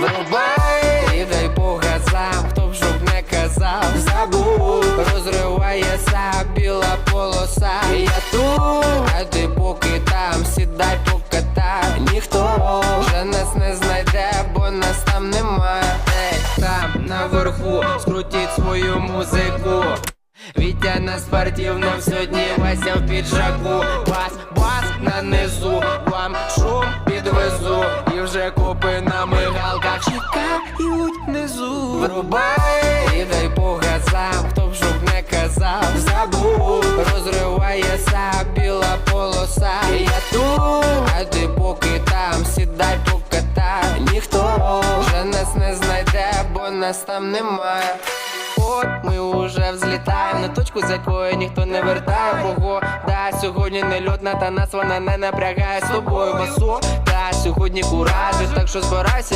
Вирубай, і дай по газам, хто б щоб не казав, забув, розривається біла полоса. Я тут, а поки там, сідай покатай. Ніхто вже нас не знайде, бо нас там немає. Ей, там наверху, скрутіть свою музику. Вітя на сьогодні Вася в піджаку Бас, бас на низу, вам шум підвезу вже копи на мигалках. Чекають внизу. Врубай, і дай по газам, хто б щоб не казав. Забув, розривається біла полоса. Я тут, а ти поки там, сідай покатай Ніхто вже нас не знайде, бо нас там немає От ми уже взлітаємо на точку, з якої ніхто не вертає. Погода сьогодні не льотна, та нас вона не напрягає. З тобою басо сьогодні куражить, так що збирайся,